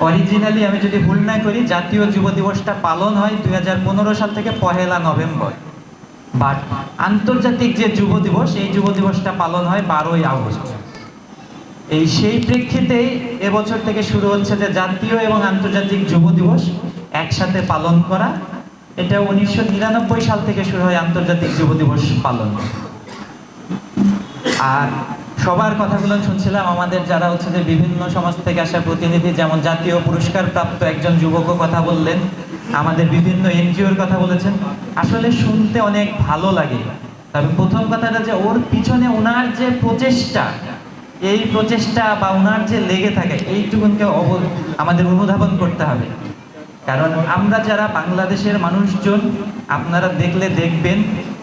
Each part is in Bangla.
অরিজিনালি আমি যদি ভুল না করি, জাতীয় যুব দিবসটা পালন হয় দু হাজার পনেরো সাল থেকে পহেলা নভেম্বর। বাট আন্তর্জাতিক যে যুব দিবস, এই যুব দিবসটা পালন হয় বারোই আগস্ট। এই সেই প্রেক্ষিতেই এবছর থেকে শুরু হচ্ছে যে জাতীয় এবং আন্তর্জাতিক যুব দিবস একসাথে পালন করা। এটা উনিশশো নিরানব্বই সাল থেকে শুরু হয় আন্তর্জাতিক যুব দিবস পালন। আর সবার কথাগুলো শুনছিলাম, আমাদের যারা হচ্ছে যে বিভিন্ন সমাজ থেকে আসা প্রতিনিধি, যেমন জাতীয় পুরস্কার প্রাপ্ত একজন যুবকও কথা বললেন, আমাদের বিভিন্ন এনজিওর কথা বলেছেন। আসলে শুনতে অনেক ভালো লাগে। তবে প্রথম কথাটা যে ওর পিছনে ওনার যে প্রচেষ্টা, এই প্রচেষ্টা বা ওনার যে লেগে থাকে, এইটুকুনকে আমাদের অনুধাবন করতে হবে। কারণ আমরা যারা বাংলাদেশের মানুষজন, আপনারা দেখলে দেখবেন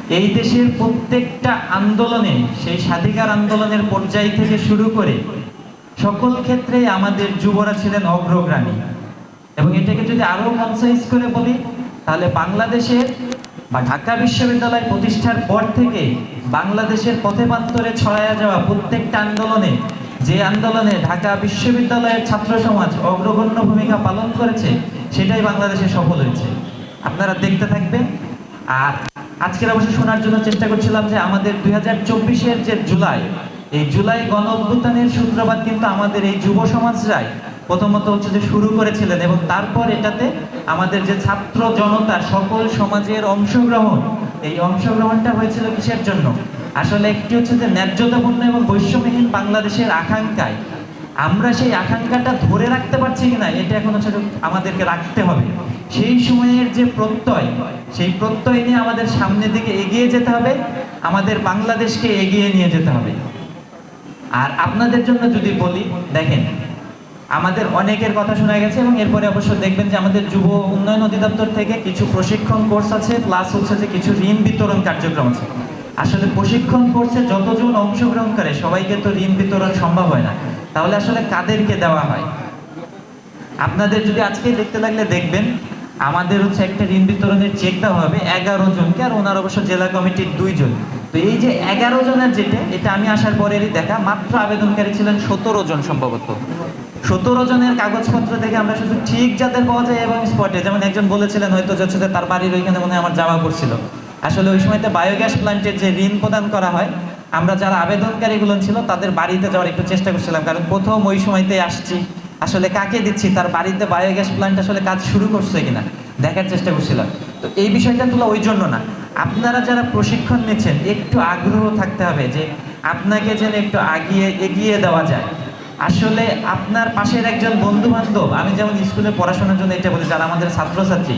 এই দেশের প্রত্যেকটা আন্দোলনে, সেই স্বাধিকার আন্দোলনের পর্যায় থেকে শুরু করে সকল ক্ষেত্রে আমাদের যুবরা ছিলেন অগ্রগামী। এবং এটাকে যদি আরও কনসাইজ করে বলি, তাহলে বাংলাদেশের বা ঢাকা বিশ্ববিদ্যালয় প্রতিষ্ঠার পর থেকে বাংলাদেশের পথে প্রান্তরে ছড়ায়া যাওয়া প্রত্যেকটা আন্দোলনে, যে আন্দোলনে ঢাকা বিশ্ববিদ্যালয়ের ছাত্র সমাজ অগ্রগণ্য ভূমিকা পালন করেছে, সেটাই বাংলাদেশে সফল হয়েছে। আপনারা দেখতে থাকবেন। আর আজকের অবশ্য শোনার জন্য চেষ্টা করছিলাম যে আমাদের দুই হাজার চব্বিশের যে জুলাই, এই জুলাই গণ অভ্যুত্থানের সূত্রপাত কিন্তু আমাদের এই যুব সমাজরাই প্রথমত হচ্ছে যে শুরু করেছিলেন এবং তারপর এটাতে আমাদের যে ছাত্র জনতা, সকল সমাজের অংশগ্রহণ, এই অংশগ্রহণটা হয়েছিল কিসের জন্য? আসলে একটি হচ্ছে যে ন্যায্যতাপূর্ণ এবং বৈষম্যহীন বাংলাদেশের আকাঙ্ক্ষায়। আমরা সেই আকাঙ্ক্ষাটা ধরে রাখতে পারছি কিনা, এটা এখন হচ্ছে আমাদেরকে রাখতে হবে। সেই সময়ের যে প্রত্যয়, সেই প্রত্যয় নিয়ে আমাদের সামনের দিকে এগিয়ে যেতে হবে, আমাদের বাংলাদেশকে এগিয়ে নিয়ে যেতে হবে। আর আপনাদের জন্য যদি বলি, দেখেন, আমাদের অনেকের কথা শোনা গেছে এবং এরপরে অবশ্য দেখবেন যে আমাদের যুব উন্নয়ন অধিদপ্তর থেকে কিছু প্রশিক্ষণ কোর্স আছে প্লাস হচ্ছে যে কিছু ঋণ বিতরণ কার্যক্রম আছে। আসলে প্রশিক্ষণ কোর্সে যতজন অংশগ্রহণ করে, সবাইকে তো ঋণ বিতরণ সম্ভব হয় না। তাহলে আসলে কাদেরকে দেওয়া হয়? আপনাদের যদি আজকে দেখতে লাগলে দেখবেন আমাদের হচ্ছে একটা ঋণ বিতরণের চেক দেওয়া হবে এগারো জনকে, আর ওনার অবশ্য জেলা কমিটির দুইজন। তো এই যে এগারো জনের যেটা, এটা আমি আসার পরেরই দেখা। মাত্র আবেদনকারী ছিলেন সতেরো জন সম্ভবত। সতেরো জনের কাগজপত্র দেখে আমরা শুধু ঠিক যাদের পাওয়া যায় এবং স্পটে যেমন একজন বলেছিলেন হয়তো যে হচ্ছে যে তার বাড়ির ওইখানে মনে আমার যাওয়া করছিল আসলে ওই সময়তে বায়োগ্যাস প্ল্যান্টের যে ঋণ প্রদান করা হয়, আমরা যারা আবেদনকারীগুলো ছিল, তাদের বাড়িতে যাওয়ার একটু চেষ্টা করছিলাম। কারণ প্রথম ওই সময়তে আসছি। আসলে কাকে দিচ্ছি? তার বাড়িতে বায়োগ্যাস প্ল্যান্ট আসলে কাজ শুরু করছে কিনা? দেখার চেষ্টা করছিলাম। তো এই বিষয়টা তোলা ওই জন্য না। আপনারা যারা প্রশিক্ষণ নিচ্ছেন, একটু আগ্রহ থাকতে হবে যে আপনাকে যেন একটু আগিয়ে এগিয়ে দেওয়া যায়। আসলে আপনার পাশের একজন বন্ধু বান্ধব আমি যেমন স্কুলে পড়াশোনার জন্য এটা বলি, যারা আমাদের ছাত্রছাত্রী,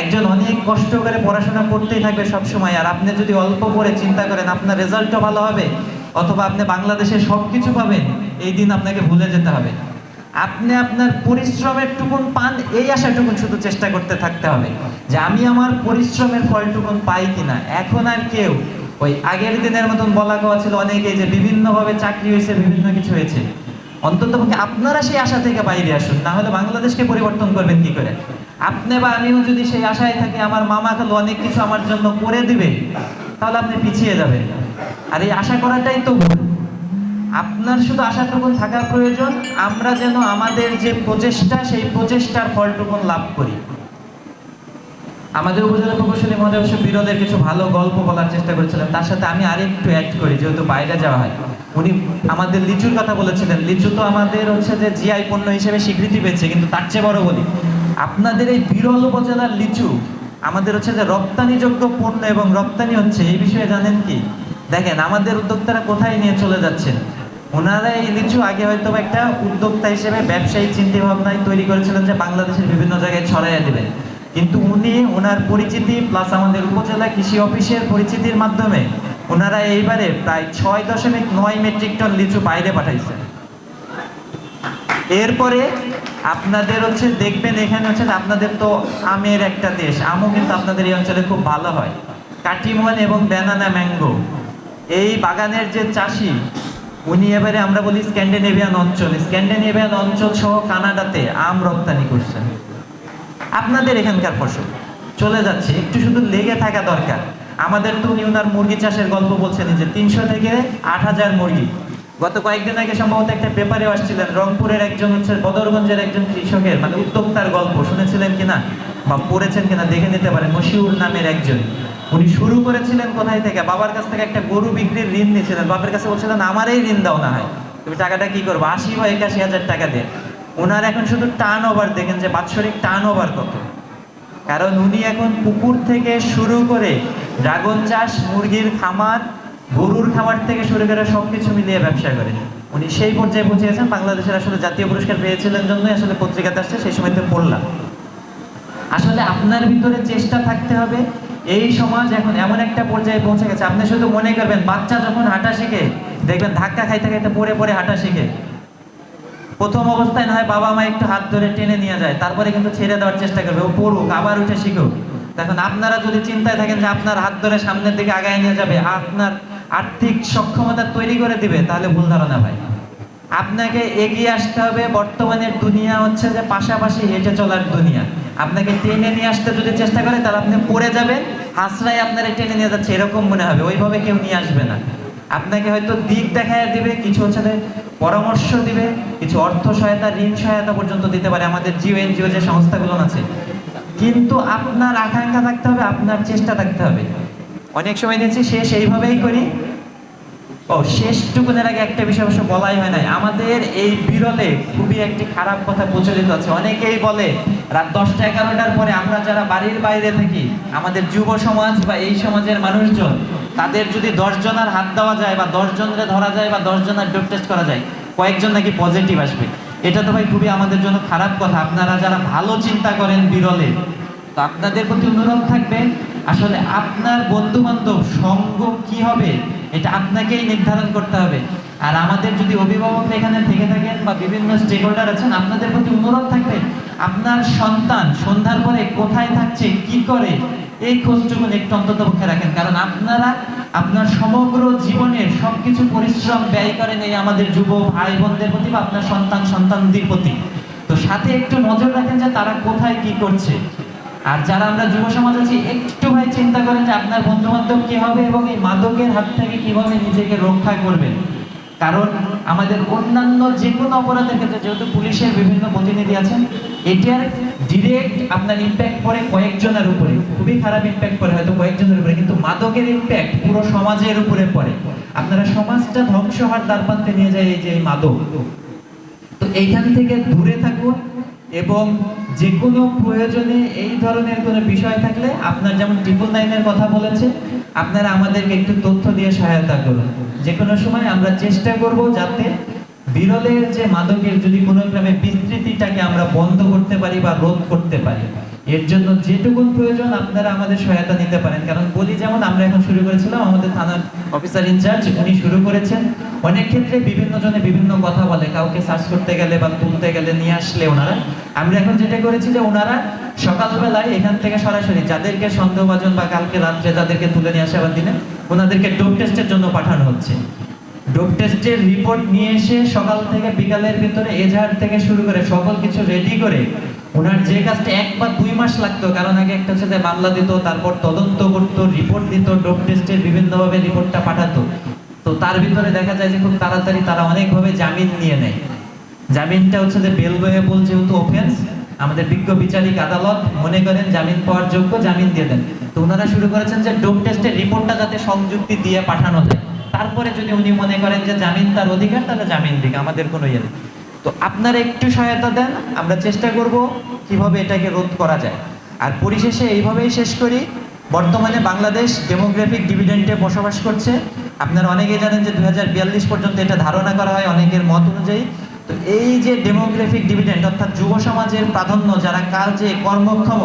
একজন অনেক কষ্ট করে পড়াশোনা করতেই থাকবে সবসময়, আর আপনি যদি অল্প করে চিন্তা করেন আপনার রেজাল্টও ভালো হবে, অথবা আপনি বাংলাদেশে সব কিছু পাবেন, এই দিন আপনাকে ভুলে যেতে হবে। আপনি আপনার পরিশ্রমের টুকুন পান, এই আশাটুকুন শুধু চেষ্টা করতে থাকতে হবে যে আমি আমার পরিশ্রমের ফলটুকুন পাই কিনা। এখন আর কেউ। ওই আগের দিনের মতন বলা কওয়া ছিল অনেকে যে বিভিন্নভাবে চাকরি হয়েছে, বিভিন্ন কিছু হয়েছে। অন্তত আপনারা সেই আশা থেকে বাইরে আসুন, না হলে বাংলাদেশকে পরিবর্তন করবেন কি করে? আপনি বা আমিও যদি সেই আশায় থাকি, আমার মামা খালো অনেক কিছু আমার জন্য করে দিবে, তাহলে আপনি পিছিয়ে যাবেন। আর এই আশা করাটাই তো ভুল। আপনার শুধু আশাটুকুন থাকা প্রয়োজন, আমরা যেন আমাদের যে প্রচেষ্টা, সেই প্রচেষ্টার ফলটুকুন লাভ করি। আমাদের উপজেলা প্রকৌশলী মহোদয় অবশ্য কিছু ভালো গল্প বলার চেষ্টা করেছিলেন। তার সাথে আমি আরেকটু অ্যাড করি, যেহেতু বাইরে যাওয়া হয়। উনি আমাদের লিচুর কথা বলেছিলেন, লিচু তো আমাদের হচ্ছে যে জিআই পণ্য হিসেবে স্বীকৃতি পেয়েছে, কিন্তু তার চেয়ে বড় বলি, আপনাদের এই বিরল উপজেলার লিচু, আমাদের হচ্ছে যে রপ্তানিযোগ্য পণ্য এবং রপ্তানি হচ্ছে, এই বিষয়ে জানেন কি? দেখেন, আমাদের উদ্যোক্তারা কোথায় নিয়ে চলে যাচ্ছেন? ওনারা এই লিচু আগে হয়তো একটা উদ্যোক্তা হিসেবে ব্যবসায়ী চিন্তা ভাবনায় তৈরি করেছিলেন যে বাংলাদেশের বিভিন্ন জায়গায় ছড়াইয়া দিবেন কিন্তু উনি ওনার পরিচিতি প্লাস আমাদের উপজেলা কৃষি অফিসের পরিচিতির মাধ্যমে ওনারা এইবারে প্রায় ছয় দশমিক নয় মেট্রিক টন লিচু বাইরে পাঠাইছেন এরপরে আপনাদের হচ্ছে দেখবেন, এখানে হচ্ছে আপনাদের তো আমের একটা দেশ, আমও কিন্তু আপনাদের এই অঞ্চলে খুব ভালো হয়। কাটিমন এবং ব্যানানা ম্যাঙ্গো। এই বাগানের যে চাষি উনি এবারে আমরা বলি স্ক্যান্ডিনেভিয়ান অঞ্চল। স্ক্যান্ডিনেভিয়ান অঞ্চল সহ কানাডাতে আম রপ্তানি করছেন। আপনাদের এখানকার ফসল। চলে যাচ্ছে। একটু শুধু লেগে থাকা দরকার। আমাদের তো উনি ওনার মুরগি চাষের গল্প বলছেন যে তিনশো থেকে আট হাজার মুরগি। গত কয়েকদিন আগে সম্ভবত একটা পেপারে আসছিলেন রংপুরের একজন হচ্ছে, বদরগঞ্জের একজন কৃষকের মানে উদ্যোক্তার গল্প। শুনেছিলেন কিনা বা পড়েছেন কিনা দেখে নিতে পারেন। মশিউর নামের একজন। উনি শুরু করেছিলেন কোথায় থেকে? বাবার কাছ থেকে একটা গরু বিক্রির ঋণ নিয়েছিলেন। বাবার কাছে বলছিলেন, আমারই ঋণ দাও না হয়। তুমি টাকাটা কি করব? আশি বা একাশি হাজার টাকা দিয়ে ওনার এখন শুধু টার্ন ওভার দেখেন যে বাৎসরিক টার্ন ওভার কত। কারণ উনি এখন পুকুর থেকে শুরু করে ড্রাগন চাষ, মুরগির খামার, গরুর খামার থেকে শুরু করে সবকিছু মিলিয়ে ব্যবসা করে উনি সেই পর্যায়ে পৌঁছে গেছেন বাংলাদেশের আসলে জাতীয় পুরস্কার পেয়েছিলেন জন্যই আসলে পত্রিকাতে আসছে, সেই সময়তে পড়লাম। আসলে আপনার ভিতরে চেষ্টা থাকতে হবে এই সমাজ এখন এমন একটা পর্যায়ে পৌঁছে গেছে। আপনি শুধু মনে করবেন, বাচ্চা যখন হাঁটা শিখে, দেখবেন ধাক্কা খাইতে খাইতে পরে পরে হাঁটা শিখে। প্রথম অবস্থায় না হয় বাবা মা একটু হাত ধরে টেনে নিয়ে যায়, তারপরে কিন্তু ছেড়ে দেওয়ার চেষ্টা করবে, ও পড়ুক, আবার উঠে শিখুক। দেখুন, আপনারা যদি চিন্তায় থাকেন যে আপনার হাত ধরে সামনের দিকে আগায় নিয়ে যাবে, আপনার আর্থিক সক্ষমতা তৈরি করে দিবে, তাহলে ভুল ধারণা ভাই। আপনাকে এগিয়ে আসতে হবে। বর্তমানের দুনিয়া হচ্ছে যে পাশাপাশি হেঁটে চলার দুনিয়া। আপনাকে টেনে নিয়ে আসতে যদি চেষ্টা করে, তাহলে আপনি পড়ে যাবেন। হাসরাই আপনারা টেনে নিয়ে যাচ্ছে, এরকম মনে হবে। ওইভাবে কেউ নিয়ে আসবে না। আপনাকে হয়তো দিক দেখায় দিবে, কিছু হচ্ছে পরামর্শ দিবে, কিছু অর্থ সহায়তা, ঋণ সহায়তা পর্যন্ত দিতে পারে। আমাদের জিও এনজিও যে সংস্থাগুলো আছে। কিন্তু আপনার আকাঙ্ক্ষা থাকতে হবে, আপনার চেষ্টা থাকতে হবে। অনেক সময় দেখছি, সে সেইভাবেই করি। ও, শেষটুকুনের আগে একটা বিষয় অবশ্য বলাই হয় নাই। আমাদের এই বিরলে খুবই একটি খারাপ কথা প্রচলিত আছে। অনেকেই বলে, রাত দশটা এগারোটার পরে আমরা যারা বাড়ির বাইরে থাকি, আমাদের যুব সমাজ বা এই সমাজের মানুষজন, তাদের যদি দশ জনের হাত দেওয়া যায় বা দশ জনরে ধরা যায় বা দশ জনের ডোপ টেস্ট করা যায়, কয়েকজন নাকি পজিটিভ আসবে। এটা তো ভাই খুবই আমাদের জন্য খারাপ কথা। আপনারা যারা ভালো চিন্তা করেন বিরলে, তো আপনাদের প্রতি অনুরোধ থাকবে, আসলে আপনার বন্ধু বান্ধব সঙ্গ কি হবে এটা আপনাকেই নির্ধারণ করতে হবে। আর আমাদের যদি অভিভাবক এখানে থেকে থাকেন বা বিভিন্ন স্টেক হোল্ডার আছেন, আপনাদের প্রতি অনুরোধ থাকবে, আপনার সন্তান সন্ধ্যার পরে কোথায় থাকছে, কি করে, এই খোঁজটুকু একটু অন্তত পক্ষে রাখেন। কারণ আপনারা, আপনার সমগ্র জীবনের সবকিছু পরিশ্রম ব্যয় করেন এই আমাদের যুব ভাই বোনদের প্রতি বা আপনার সন্তান সন্তানদের প্রতি। তো সাথে একটু নজর রাখেন যে তারা কোথায় কি করছে। আর যারা আমরা যুব সমাজ আছি, একটু ভাই চিন্তা করেন যে আপনার বন্ধু বান্ধব কি হবে এবং এই মাদকের হাত থেকে কীভাবে নিজেকে রক্ষা করবেন। কারণ আমাদের অন্যান্য যে কোনো অপরাধের ক্ষেত্রে, যেহেতু পুলিশের বিভিন্ন প্রতিনিধি আছেন এটার ডিরেক্ট আপনার ইম্প্যাক্ট পড়ে কয়েকজনের উপরে। খুবই খারাপ ইম্প্যাক্ট পড়ে, হয়তো কয়েকজনের উপরে, কিন্তু মাদকের ইম্প্যাক্ট পুরো সমাজের উপরে পড়ে। আপনারা সমাজটা ধ্বংস হওয়ার দ্বারপ্রান্তে নিয়ে যায় এই যে মাদক। তো এইখান থেকে দূরে থাকুন এবং যে কোনো প্রয়োজনে এই ধরনের কোনো বিষয় থাকলে আপনার যেমন ট্রিপল নাইনের কথা বলেছে, আপনারা আমাদেরকে একটু তথ্য দিয়ে সহায়তা করুন। যে কোনো সময় আমরা চেষ্টা করব যাতে বিরলের যে মাদকের যদি কোনো গ্রামে বিস্তৃতিটাকে আমরা বন্ধ করতে পারি বা রোধ করতে পারি। এর জন্য যেটুকু প্রয়োজন আপনারা আমাদের সহায়তা নিতে পারেন। কারণ বলি যেমন আমরা এখন শুরু করেছিলাম, আমাদের থানার অফিসার ইনচার্জ উনি শুরু করেছেন। অনেক ক্ষেত্রে বিভিন্ন জনে বিভিন্ন কথা বলে, কাউকে সার্চ করতে গেলে বা তুলতে গেলে নিয়ে আসলে ওনারা। আমরা এখন যেটা করেছি যে ওনারা সকালবেলায় এখান থেকে সরাসরি যাদেরকে সন্দেহভাজন বা কালকে রাত্রে যাদেরকে তুলে নিয়ে আসাবার দিনে ওনাদেরকে ডোপ টেস্টের জন্য পাঠানো হচ্ছে। ডোপ টেস্টের রিপোর্ট নিয়ে এসে সকাল থেকে বিকালের ভিতরে এজাহার থেকে শুরু করে সকল কিছু রেডি করে ওনার যে কাজটা এক বা দুই মাস লাগতো, কারণ আগে একটা যে মামলা দিত, তারপর তদন্ত করতো, রিপোর্ট দিত ডোপ টেস্টের বিভিন্নভাবে রিপোর্টটা পাঠাতো। তো তার ভিতরে দেখা যায় যে খুব তাড়াতাড়ি তারা অনেকভাবে জামিন নিয়ে নেয়। জামিনটা হচ্ছে যে বেল বল যেহেতু অফেন্স আমাদের বিজ্ঞ বিচারিক আদালত মনে করেন জামিন পাওয়ার যোগ্য, জামিন দিয়ে দেন। তো ওনারা শুরু করেছেন যে ডোপ টেস্টের রিপোর্টটা যাতে সংযুক্তি দিয়ে পাঠানো যায়। তারপরে যদি উনি মনে করেন যে জামিন তার অধিকার, তাহলে জামিন দিক, আমাদের কোনো ইয়ে নেই। তো আপনারা একটু সহায়তা দেন, আমরা চেষ্টা করব কীভাবে এটাকে রোধ করা যায়। আর পরিশেষে এইভাবেই শেষ করি, বর্তমানে বাংলাদেশ ডেমোগ্রাফিক ডিভিডেন্টে বসবাস করছে। আপনারা অনেকেই জানেন যে দুই পর্যন্ত এটা ধারণা করা হয়, অনেকের মত অনুযায়ী। তো এই যে ডেমোগ্রাফিক ডিভিডেন্ট অর্থাৎ যুব সমাজের প্রাধান্য, যারা কাজে কর্মক্ষম,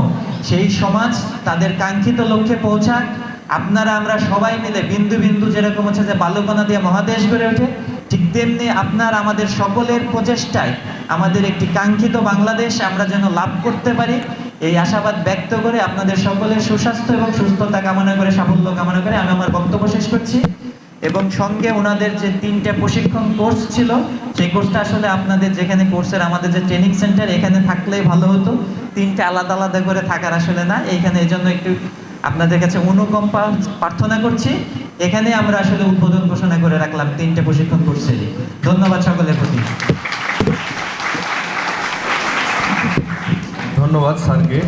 সেই সমাজ তাদের কাঙ্ক্ষিত লক্ষ্যে পৌঁছাক। আপনারা আমরা সবাই মিলে বিন্দু বিন্দু যেরকম হচ্ছে যে বাল্যকণা দিয়ে মহাদেশ গড়ে ওঠে ঠিক তেমনি আপনার আমাদের সকলের প্রচেষ্টায় আমাদের একটি কাঙ্ক্ষিত বাংলাদেশ আমরা যেন লাভ করতে পারি। এই আশাবাদ ব্যক্ত করে আপনাদের সকলের সুস্বাস্থ্য এবং সুস্থতা কামনা করে, সাফল্য কামনা করে আমি আমার বক্তব্য শেষ করছি। এবং সঙ্গে ওনাদের যে তিনটে প্রশিক্ষণ কোর্স ছিল, সেই কোর্সটা আসলে আপনাদের যেখানে কোর্সের আমাদের যে ট্রেনিং সেন্টার, এখানে থাকলেই ভালো হতো। তিনটে আলাদা আলাদা করে থাকার আসলে না, এইখানে এই জন্য একটু আপনাদের কাছে অনুকম্পা প্রার্থনা করছি। এখানে আমরা আসলে উদ্বোধন ঘোষণা করে রাখলাম, তিনটে প্রশিক্ষণ করছে ধন্যবাদ সকলের প্রতি। ধন্যবাদ স্যারকে।